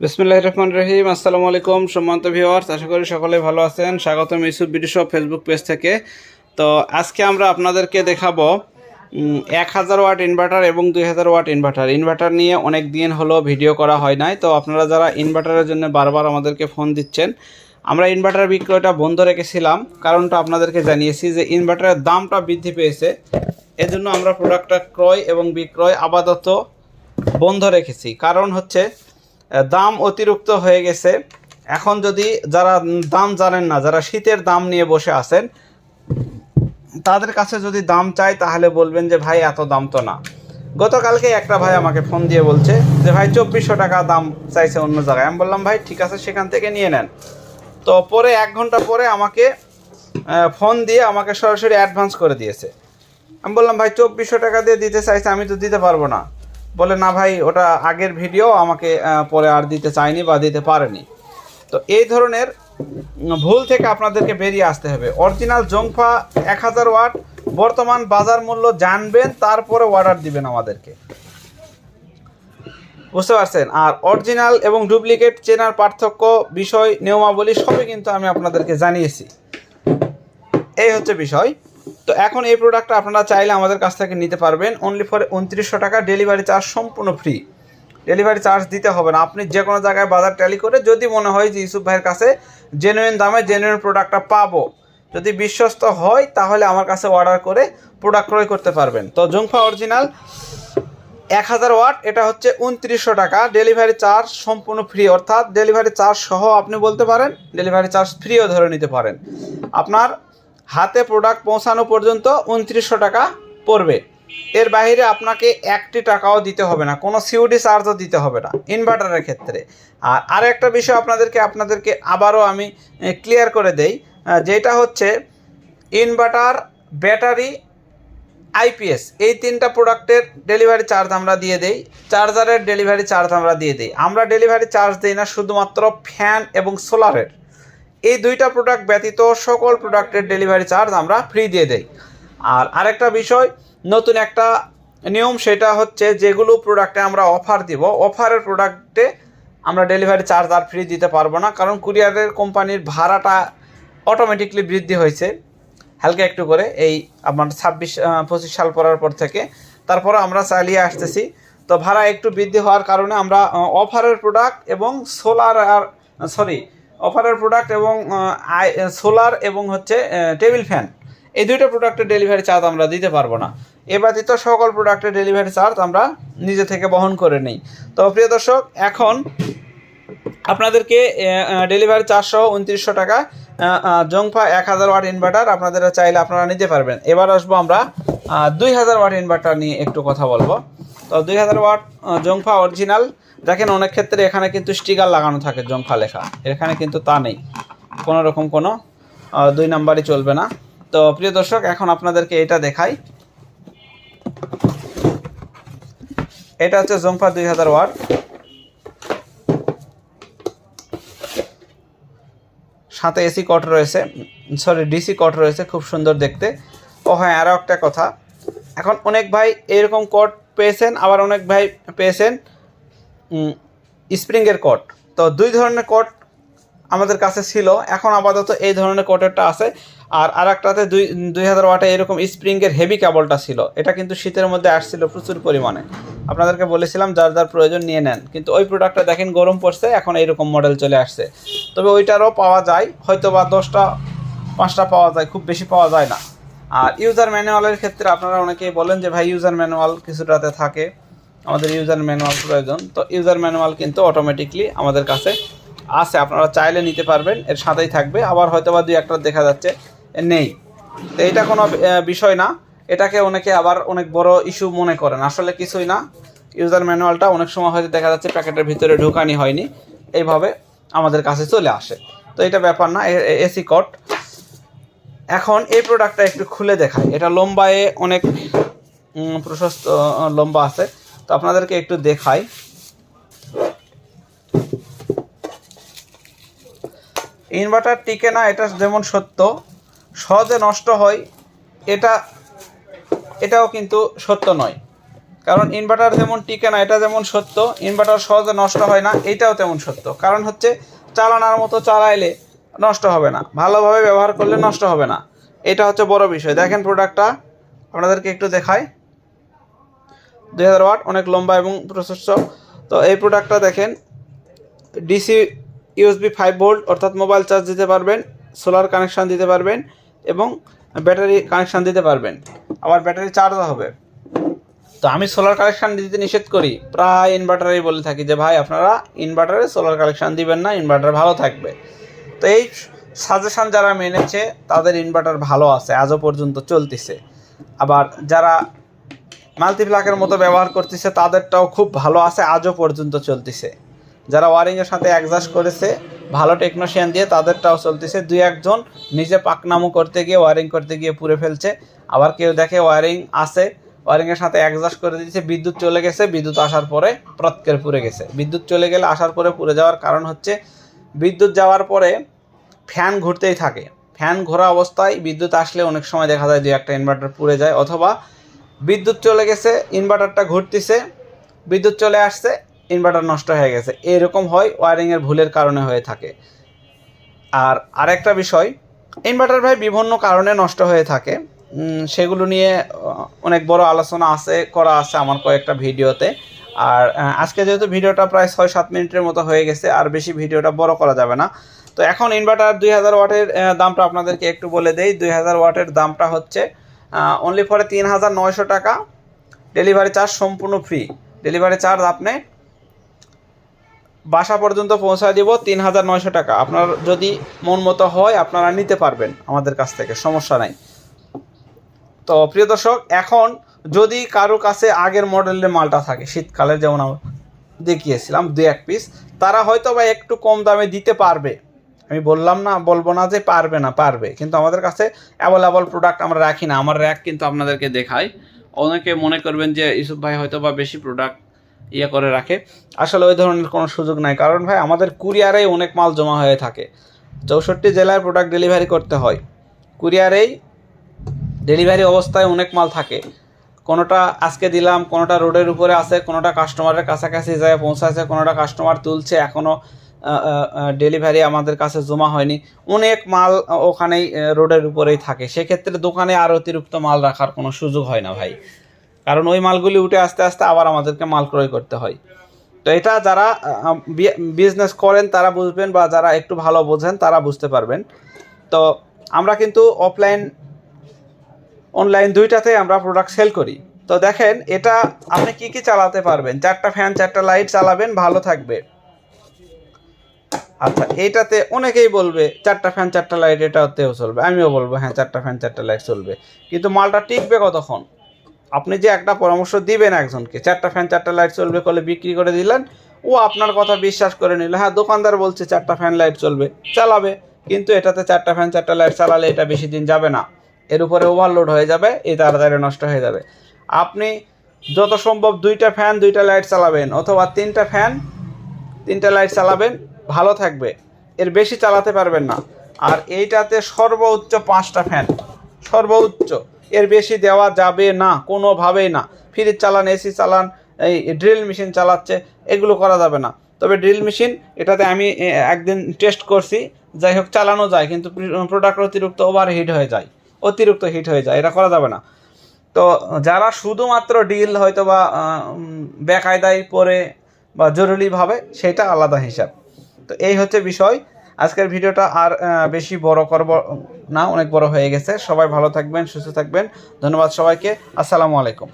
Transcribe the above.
বিসমুল্লাহ রহমান রহিম, আসসালামু আলাইকুম সম্মানিত ভিওয়ার্স আশা করি সকলে ভালো আছেন। স্বাগতম ইউসুফ শপ ফেসবুক পেজ থেকে। তো আজকে আমরা আপনাদেরকে দেখাবো এক হাজার ওয়াট ইনভার্টার এবং দুই হাজার ওয়াট ইনভার্টার ইনভার্টার নিয়ে অনেক দিন হলো ভিডিও করা হয় নাই। তো আপনারা যারা ইনভার্টারের জন্য বারবার আমাদেরকে ফোন দিচ্ছেন, আমরা ইনভার্টার বিক্রয়টা বন্ধ রেখেছিলাম। কারণটা আপনাদেরকে জানিয়েছি যে ইনভার্টারের দামটা বৃদ্ধি পেয়েছে। এজন্য আমরা প্রোডাক্টটা ক্রয় এবং বিক্রয় আপাতত বন্ধ রেখেছি। কারণ হচ্ছে দাম অতিরিক্ত হয়ে গেছে। এখন যদি যারা দাম জানেন না, যারা শীতের দাম নিয়ে বসে আছেন, তাদের কাছে যদি দাম চাই, তাহলে বলবেন যে, ভাই, এত দাম তো না। গতকালকে একটা ভাই আমাকে ফোন দিয়ে বলছে যে, ভাই, চব্বিশশো টাকা দাম চাইছে অন্য জায়গায়। আমি বললাম, ভাই, ঠিক আছে, সেখান থেকে নিয়ে নেন। তো পরে এক ঘণ্টা পরে আমাকে ফোন দিয়ে আমাকে সরাসরি অ্যাডভান্স করে দিয়েছে। আমি বললাম, ভাই, চব্বিশশো টাকা দিয়ে দিতে চাইছে, আমি তো দিতে পারব না। বলে, না ভাই, ওটা আগের ভিডিও, আমাকে পরে আর দিতে চায়নি বা দিতে পারেনি। তো এই ধরনের ভুল থেকে আপনাদেরকে বেরিয়ে আসতে হবে। অরিজিনাল জংফা এক হাজার ওয়াট, বর্তমান বাজার মূল্য জানবেন, তারপরে অর্ডার দিবেন আমাদেরকে। বুঝতে পারছেন? আর অরিজিনাল এবং ডুপ্লিকেট চেনার পার্থক্য, বিষয়, নিয়মাবলী, সবই কিন্তু আমি আপনাদেরকে জানিয়েছি। এই হচ্ছে বিষয়। তো এখন এই প্রোডাক্টটা আপনারা চাইলে আমাদের কাছ থেকে নিতে পারবেন। অনলি ফর উনত্রিশশো টাকা ডেলিভারি চার্জ সম্পূর্ণ ফ্রি ডেলিভারি চার্জ দিতে হবে না। আপনি যে কোনো জায়গায় বাজার ট্যালি করে যদি মনে হয় যে ইউসুফ ভাইয়ের কাছে জেনুইন দামে জেনুইন প্রোডাক্টটা পাবো, যদি বিশ্বস্ত হয় তাহলে আমার কাছে অর্ডার করে প্রোডাক্ট ক্রয় করতে পারবেন। তো জুংফা অরিজিনাল এক হাজার ওয়াট, এটা হচ্ছে উনত্রিশশো টাকা। ডেলিভারি চার্জ সম্পূর্ণ ফ্রি অর্থাৎ ডেলিভারি চার্জ সহ আপনি বলতে পারেন ডেলিভারি চার্জ ফ্রিও ধরে নিতে পারেন। আপনার হাতে প্রোডাক্ট পৌঁছানো পর্যন্ত উনত্রিশশো টাকা পড়বে। এর বাইরে আপনাকে একটি টাকাও দিতে হবে না, কোনো সিউডি চার্জও দিতে হবে না ইনভার্টারের ক্ষেত্রে। আর আরেকটা বিষয় আপনাদেরকে আপনাদেরকে আবারও আমি ক্লিয়ার করে দেই যেটা হচ্ছে ইনভার্টার ব্যাটারি আইপিএস এই তিনটা প্রোডাক্টের ডেলিভারি চার্জ আমরা দিয়ে দেই চার্জারের ডেলিভারি চার্জ আমরা দিয়ে দিই। আমরা ডেলিভারি চার্জ দিই না শুধুমাত্র ফ্যান এবং সোলারের এই দুইটা প্রোডাক্ট ব্যতীত সকল প্রোডাক্টের ডেলিভারি চার্জ আমরা ফ্রি দিয়ে দেই। আর আরেকটা বিষয়, নতুন একটা নিয়ম সেটা হচ্ছে যেগুলো প্রোডাক্টে আমরা অফার দিব অফারের প্রোডাক্টে আমরা ডেলিভারি চার্জ আর ফ্রি দিতে পারব না, কারণ কুরিয়ারের কোম্পানির ভাড়াটা অটোমেটিকলি বৃদ্ধি হয়েছে। হালকা একটু করে, এই আমার ছাব্বিশ পঁচিশ সাল পড়ার পর থেকে। তারপরে আমরা চালিয়ে আসতেছি। তো ভাড়া একটু বৃদ্ধি হওয়ার কারণে আমরা অফারের প্রোডাক্ট এবং সোলার আর সরি অফারের প্রোডাক্ট এবং সোলার এবং হচ্ছে টেবিল ফ্যান এই দুইটা প্রোডাক্টের ডেলিভারি চার্জ আমরা দিতে পারব না। এ ব্যতীত সকল প্রোডাক্টের ডেলিভারি চার্জ আমরা নিজে থেকে বহন করে নিই। তো প্রিয় দর্শক, এখন আপনাদেরকে ডেলিভারি চারশো উনত্রিশশো টাকা জংফা এক হাজার ওয়াট ইনভার্টার আপনাদের চাইলে আপনারা নিতে পারবেন। এবার আসব আমরা দুই হাজার ওয়াট ইনভার্টার নিয়ে একটু কথা বলব। তো দুই হাজার ওয়াট জংফা অরিজিনাল দেখেন অনেক ক্ষেত্রে এখানে কিন্তু স্টিকার লাগানো থাকে জংফা লেখা। এখানে কিন্তু তা নেই। কোনো রকম কোনো দুই নাম্বারই চলবে না। তো প্রিয় দর্শক, এখন আপনাদেরকে এটা দেখাই। এটা হচ্ছে জংফা দুই হাজার ওয়াট সাথে এসি কট রয়েছে, সরি, ডিসি কট রয়েছে, খুব সুন্দর দেখতে। ও হ্যাঁ আরও একটা কথা। এখন অনেক ভাই এরকম কট পেয়েছেন, আবার অনেক ভাই পেয়েছেন। স্প্রিংয়ের কট। তো দুই ধরনের কট আমাদের কাছে ছিল। এখন আপাতত এই ধরনের কোটেরটা আছে। আর আর একটাতে দুই দুই হাজার ওয়াটে এরকম স্প্রিংয়ের হেভি কেবলটা ছিল। এটা কিন্তু শীতের মধ্যে আসছিল প্রচুর পরিমাণে। আপনাদেরকে বলেছিলাম, যার যার প্রয়োজন নিয়ে নেন। কিন্তু ওই প্রোডাক্টটা দেখেন গরম পড়ছে, এখন এইরকম মডেল চলে আসছে। তবে ওইটারও পাওয়া যায়। হয়তো বা দশটা, পাঁচটা পাওয়া যায়, খুব বেশি পাওয়া যায় না। আর ইউজার ম্যানুয়ালের ক্ষেত্রে আপনারা অনেকেই বলেন যে, ভাই ইউজার ম্যানুয়াল কিছুটাতে থাকে। আমাদের ইউজার ম্যানুয়াল প্রয়োজন। তো ইউজার ম্যানুয়াল কিন্তু অটোমেটিকলি আমাদের কাছে আছে। আপনারা চাইলে নিতে পারবেন, এর সাথেই থাকবে। আবার হয়তো বা দুই একটা দেখা যাচ্ছে নেই। তো এটা কোনো বিষয় না। এটাকে অনেকে আবার অনেক বড় ইস্যু মনে করেন। আসলে কিছুই না। ইউজার ম্যানুয়ালটা অনেক সময় হয়তো দেখা যাচ্ছে প্যাকেটের ভিতরে ঢোকানি হয়নি। এইভাবে আমাদের কাছে চলে আসে। তো এটা ব্যাপার না এসি কট এখন এই প্রোডাক্টটা একটু খুলে দেখায় এটা লম্বায় অনেক প্রশস্ত, লম্বা আছে। তো আপনাদেরকে একটু দেখাই। ইনভার্টার টিকে না, এটা যেমন সত্য, সহজে নষ্ট হয়, এটা, এটাও কিন্তু সত্য নয়। কারণ ইনভার্টার যেমন টিকে না, এটা যেমন সত্য ইনভার্টার সহজে নষ্ট হয় না, এটাও তেমন সত্য। কারণ হচ্ছে, চালানোর মতো চালাইলে নষ্ট হবে না, ভালোভাবে ব্যবহার করলে নষ্ট হবে না। এটা হচ্ছে বড় বিষয়। দেখেন প্রোডাক্টটা আপনাদেরকে একটু দেখাই। দুই হাজার ওয়াট, অনেক লম্বা এবং প্রশস্ত। তো এই প্রোডাক্টটা দেখেন ডিসি ইউএসবি ফাইভ ভোল্ট অর্থাৎ মোবাইল চার্জ দিতে পারবেন সোলার কানেকশান দিতে পারবেন এবং ব্যাটারি কানেকশান দিতে পারবেন। আবার ব্যাটারি চার্জও হবে। তো আমি সোলার কালেকশন দিতে নিষেধ করি। প্রায় ইনভার্টারেই বলে থাকি যে, ভাই, আপনারা ইনভার্টারে সোলার কালেকশন দিবেন না ইনভার্টার ভালো থাকবে। তো এই সাজেশন যারা মেনেছে, তাদের ইনভার্টার ভালো আছে, আজও পর্যন্ত চলতেছে। আবার যারা মাল্টিপ্লাকের মতো ব্যবহার করতেছে, তাদেরটাও খুব ভালো আছে, আজও পর্যন্ত চলতেছে। যারা ওয়ারিংয়ের সাথে অ্যাডজাস্ট করেছে, ভালো টেকনোশিয়ান দিয়ে তাদেরটাও চলতেছে। দুই একজন নিজে পাকনামো করতে গিয়ে ওয়ারিং করতে গিয়ে পুড়ে ফেলছে। আবার কেউ দেখে ওয়ারিং আছে ওয়ারিংয়ের সাথে অ্যাডজাস্ট করে দিয়েছে, বিদ্যুৎ চলে গেছে, বিদ্যুৎ আসার পরে প্রত্যেকের পুড়ে গেছে। বিদ্যুৎ চলে গেলে আসার পরে পুড়ে যাওয়ার কারণ হচ্ছে, বিদ্যুৎ যাওয়ার পরে ফ্যান ঘুরতেই থাকে। ফ্যান ঘোরা অবস্থায় বিদ্যুৎ আসলে অনেক সময় দেখা যায় দুই একটা ইনভার্টার পুড়ে যায়, অথবা বিদ্যুৎ চলে গেছে ইনভার্টারটা ঘুরতেছে, বিদ্যুৎ চলে আসছে ইনভার্টার নষ্ট হয়ে গেছে। এরকম হয় ওয়ারিংয়ের ভুলের কারণে হয়ে থাকে। আর আরেকটা বিষয় ইনভার্টার ভাই বিভিন্ন কারণে নষ্ট হয়ে থাকে। সেগুলো নিয়ে অনেক বড় আলোচনা আছে, করা আছে আমার কয়েকটা ভিডিওতে। আর আজকে যেহেতু ভিডিওটা প্রায় ছয় সাত মিনিটের মতো হয়ে গেছে, আর বেশি ভিডিওটা বড় করা যাবে না। তো এখন ইনভার্টার দুই হাজার ওয়াটের দামটা আপনাদেরকে একটু বলে দেই। দুই হাজার ওয়াটের দামটা হচ্ছে অনলি ফরে তিন হাজার নয়শো টাকা। ডেলিভারি চার্জ সম্পূর্ণ ফ্রি ডেলিভারি চার্জ আপনি বাসা পর্যন্ত পৌঁছায় দিব তিন হাজার নয়শো টাকা। আপনার যদি মন মতো হয়, আপনারা নিতে পারবেন আমাদের কাছ থেকে, সমস্যা নাই। তো প্রিয় দর্শক, এখন যদি কারও কাছে আগের মডেলের মালটা থাকে শীতকালে যেমন আমরা দেখিয়েছিলাম দু এক পিস তারা হয়তো বা একটু কম দামে দিতে পারবে। আমি বললাম না, বলব না যে পারবে না, পারবে। কিন্তু আমাদের কাছে অ্যাভেলেবল প্রোডাক্ট আমরা রাখি না। আমার র্যাক কিন্তু আপনাদেরকে দেখাই। অনেকে মনে করবেন যে ইউসুফ ভাই হয়তো বা বেশি প্রোডাক্ট ইয়ে করে রাখে। আসলে ওই ধরনের কোনো সুযোগ নাই। কারণ ভাই, আমাদের কুরিয়ারেই অনেক মাল জমা হয়ে থাকে। চৌষট্টি জেলায় প্রোডাক্ট ডেলিভারি করতে হয়। কুরিয়ারেই ডেলিভারি অবস্থায় অনেক মাল থাকে। কোনোটা আজকে দিলাম, কোনোটা রোডের উপরে আছে, কোনোটা কাস্টমারের কাছাকাছি যায় পৌঁছাচ্ছে কোনোটা কাস্টমার তুলছে এখনও ডেলিভারি আমাদের কাছে জমা হয়নি। অনেক মাল ওখানেই রোডের উপরেই থাকে। সেক্ষেত্রে দোকানে আর অতিরিক্ত মাল রাখার কোনো সুযোগ হয় না ভাই। কারণ ওই মালগুলি উঠে আস্তে আস্তে আবার আমাদেরকে মাল ক্রয় করতে হয়। তো এটা যারা বিজনেস করেন, তারা বুঝবেন বা যারা একটু ভালো বোঝেন, তারা বুঝতে পারবেন। তো আমরা কিন্তু অফলাইন অনলাইন দুইটাতে আমরা প্রোডাক্ট সেল করি। তো দেখেন, এটা আপনি কি কি চালাতে পারবেন? চারটা ফ্যান চারটা লাইট চালাবেন, ভালো থাকবে। আচ্ছা এইটাতে অনেকেই বলবে চারটা ফ্যান চারটা লাইট এটাতেও চলবে। আমিও বলব হ্যাঁ চারটা ফ্যান চারটা লাইট চলবে। কিন্তু মালটা টিকবে কতক্ষণ? আপনি যে একটা পরামর্শ দিবেন একজনকে, চারটা ফ্যান চারটা লাইট চলবে করলে বিক্রি করে দিলেন, ও আপনার কথা বিশ্বাস করে নিল হ্যাঁ দোকানদার বলছে চারটা ফ্যান লাইট চলবে, চালাবে। কিন্তু এটাতে চারটা ফ্যান চারটা লাইট চালালে এটা বেশি দিন যাবে না। এর উপরে ওভারলোড হয়ে যাবে এই তাড়াতাড়ি নষ্ট হয়ে যাবে। আপনি যত সম্ভব দুইটা ফ্যান দুইটা লাইট চালাবেন, অথবা তিনটা ফ্যান তিনটা লাইট চালাবেন ভালো থাকবে। এর বেশি চালাতে পারবেন না। আর এইটাতে সর্বোচ্চ পাঁচটা ফ্যান সর্বোচ্চ। এর বেশি দেওয়া যাবে না, কোনোভাবেই না। ফ্রিজ চালান, এসি চালান, এই ড্রিল মেশিন চালাচ্ছে, এগুলো করা যাবে না। তবে ড্রিল মেশিন এটাতে আমি একদিন টেস্ট করছি। যাই হোক, চালানো যায়, কিন্তু প্রোডাক্ট অতিরিক্ত ওভার হিট হয়ে যায়। অতিরিক্ত হিট হয়ে যায়, এটা করা যাবে না। তো যারা শুধুমাত্র ডিল হয়তো বা বেকায়দায় পরে বা জরুরিভাবে, সেটা আলাদা হিসাব। তো এই হচ্ছে বিষয়। আজকের ভিডিওটা আর বেশি বড় করব না, অনেক বড় হয়ে গেছে। সবাই ভালো থাকবেন, সুস্থ থাকবেন। ধন্যবাদ সবাইকে। আসসালামু আলাইকুম।